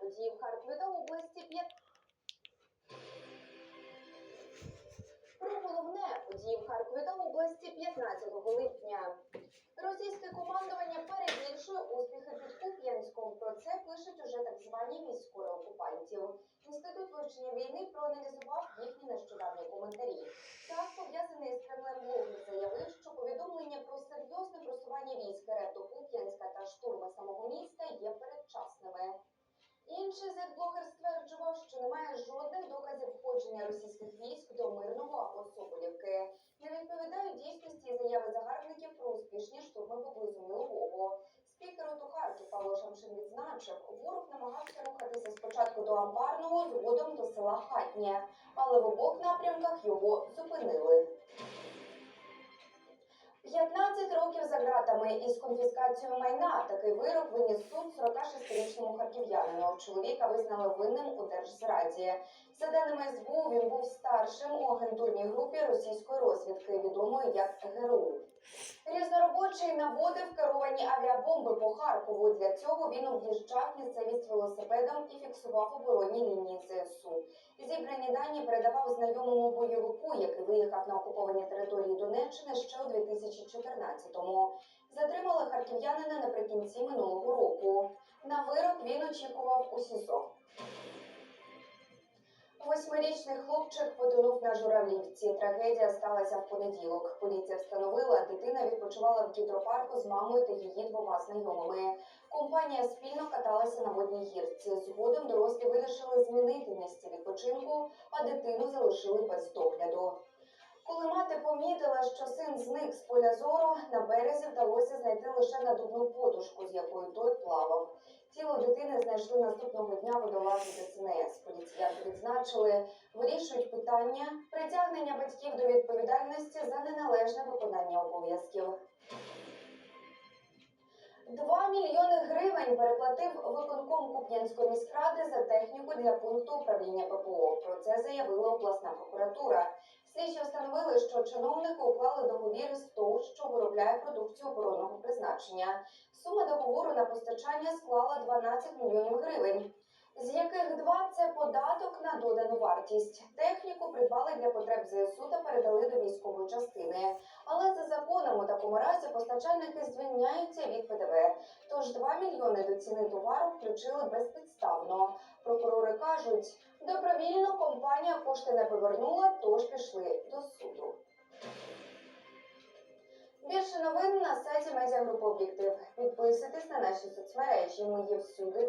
Події в Харкові області п'ят. Про головне події в Харкові та області 15 липня. Російське командування перебільшує успіхи під Куп'янськом. Про це пишуть уже так звані військові окупантів. Інститут вивчення війни проаналізував їхні нещодавні коментарі. Так, пов'язаний з Кремлем блогер заявив, що повідомлення про серйозне просування військ РФ до Куп'янська та штурми самого міста є передчасними. Зет-блогер стверджував, що немає жодних доказів входження російських військ до мирного або. Не відповідають дійсності заяви загарбників про успішні штурми поблизу Мілового. Спікер ОТУ Харків Павло Шамшин відзначив, ворог намагався рухатися спочатку до Амбарного, згодом до села Хатнє, але в обох напрямках його зупинили. 15 років за ґратами із конфіскацією майна. Такий вирок виніс суд 46-річному харків'янину. Чоловіка визнали винним у держзраді. За даними СБУ, він був старшим у агентурній групі російської розвідки, відомої як ГРУ. Різноробочий наводив керовані авіабомби по Харкову. Для цього він об'їжджав місцевість велосипедом і фіксував оборонні лінії ЗСУ. Зібрані дані передавав знайомому бойовику, який виїхав на окуповані території Донеччини ще у 2014-му. Затримали харків'янина наприкінці минулого року. На вирок він очікував у СІЗО. Восьмирічний хлопчик потонув на журавлівці. Трагедія сталася в понеділок. Поліція встановила, дитина відпочивала в гідропарку з мамою та її двома знайомими. Компанія спільно каталася на водній гірці. Згодом дорослі вирішили змінити місце відпочинку, а дитину залишили без догляду. Коли мати помітила, що син зник з поля зору, на березі вдалося знайти лише надувну подушку, з якою той плавав. Тіло дитини знайшли наступного дня водолази ДСНС. Поліціянти відзначили, вирішують питання притягнення батьків до відповідальності за неналежне виконання обов'язків. 2 мільйони гривень переплатив виконком Куп'янської міськради за техніку для пункту управління ППО. Про це заявила обласна прокуратура. Слідчі встановили, що чиновники уклали договір з ТОВ, що виробляє продукцію оборонного призначення. Сума договору на постачання склала 12 мільйонів гривень. З яких два це податок на додану вартість. Техніку придбали для потреб ЗСУ та передали до військової частини. Але за законом у такому разі постачальники звільняються від ПДВ. Тож 2 мільйони до ціни товару включили безпідставно. Прокурори кажуть, добровільно компанія кошти не повернула, тож пішли до суду. Більше новин на сайті медіагрупи Об'єктив. Підписуйтесь на наші соцмережі. Ми є всюди.